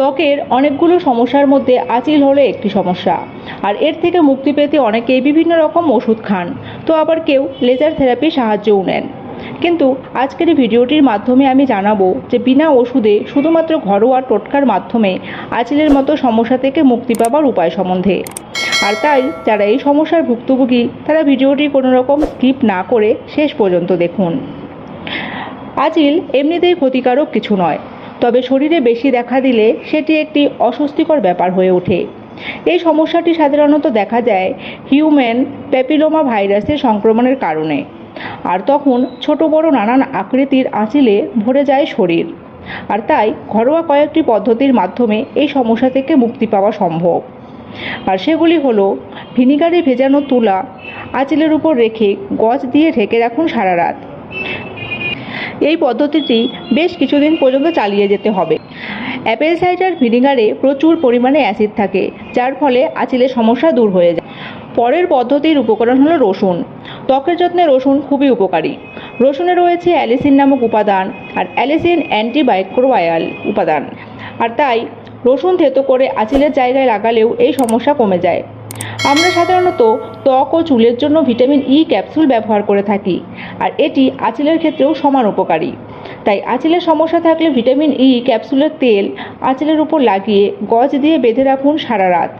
ত্বকের অনেকগুলো সমস্যার মধ্যে আঁচিল হলো একটি সমস্যা। আর এর থেকে মুক্তি পেতে অনেকেই বিভিন্ন রকম ওষুধ খান। তো আবার কেউ লেজার থেরাপির সাহায্যও নেন। কিন্তু আজকের ভিডিওটির মাধ্যমে আমি জানাব যে বিনা ওষুধে শুধুমাত্র ঘরোয়া টোটকার মাধ্যমে আঁচিলের মতো সমস্যা থেকে মুক্তি পাওয়ার উপায় সম্বন্ধে। আর তাই যারা এই সমস্যার ভুক্তভোগী, তারা ভিডিওটি কোনো রকম স্কিপ না করে শেষ পর্যন্ত দেখুন। আঁচিল এমনিতেই ক্ষতিকারক কিছু নয়। তবে শরীরে বেশি দেখা দিলে সেটি একটি অস্বস্তিকর ব্যাপার হয়ে ওঠে। এই সমস্যাটি সাধারণত দেখা যায় হিউম্যান প্যাপিলোমা ভাইরাসের সংক্রমণের কারণে। আর তখন ছোট বড় নানান আকৃতির আঁচিলে ভরে যায় শরীর। আর তাই ঘরোয়া কয়েকটি পদ্ধতির মাধ্যমে এই সমস্যা থেকে মুক্তি পাওয়া সম্ভব। আর সেগুলি হলো, ভিনিগারে ভেজানো তুলা, আঁচিলের উপর রেখে গজ দিয়ে ঢেকে রাখুন সারা রাত। এই পদ্ধতিটি বেশ কিছুদিন পর্যন্ত চালিয়ে যেতে হবে। অ্যাপেল সাইডার ভিনিগারে প্রচুর পরিমাণে অ্যাসিড থাকে, যার ফলে আঁচিলের সমস্যা দূর হয়ে যায়। পরের পদ্ধতির উপকরণ হলো রসুন। ত্বকের যত্নে রসুন খুবই উপকারী। রসুনে রয়েছে অ্যালিসিন নামক উপাদান আর অ্যালিসিন অ্যান্টিবায়োক্রোবায়াল উপাদান। আর তাই রসুন থেতো করে আঁচিলের জায়গায় লাগালেও এই সমস্যা কমে যায়। আমরা সাধারণত ত্বক ও চুলের জন্য ভিটামিন ই ক্যাপসুল ব্যবহার করে থাকি, আর এটি আঁচিলের ক্ষেত্রেও সমান উপকারী। তাই আঁচিলের সমস্যা থাকলে ভিটামিন ই ক্যাপসুলের তেল আঁচিলের উপর লাগিয়ে গজ দিয়ে বেঁধে রাখুন সারা রাত।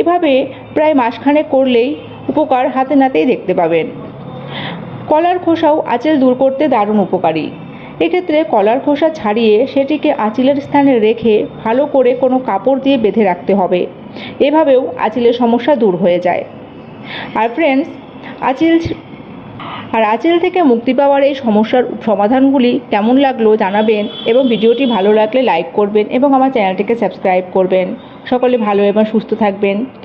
এভাবে প্রায় মাসখানেক করলেই উপকার হাতে নাতেই দেখতে পাবেন। কলার খোসাও আঁচল দূর করতে দারুণ উপকারী। এক্ষেত্রে কলার খোসা ছাড়িয়ে সেটিকে আঁচিলের স্থানে রেখে ভালো করে কোনো কাপড় দিয়ে বেঁধে রাখতে হবে। এভাবেও আঁচিলের সমস্যা দূর হয়ে যায়। আর ফ্রেন্ডস আচিল আর আচিল থেকে মুক্তি পাওয়ার এই সমস্যার সমাধানগুলি কেমন লাগল জানাবেন এবং ভিডিওটি ভালো লাগলে লাইক করবেন এবং আমার চ্যানেলটিকে সাবস্ক্রাইব করবেন। সকলে ভালো এবং সুস্থ থাকবেন।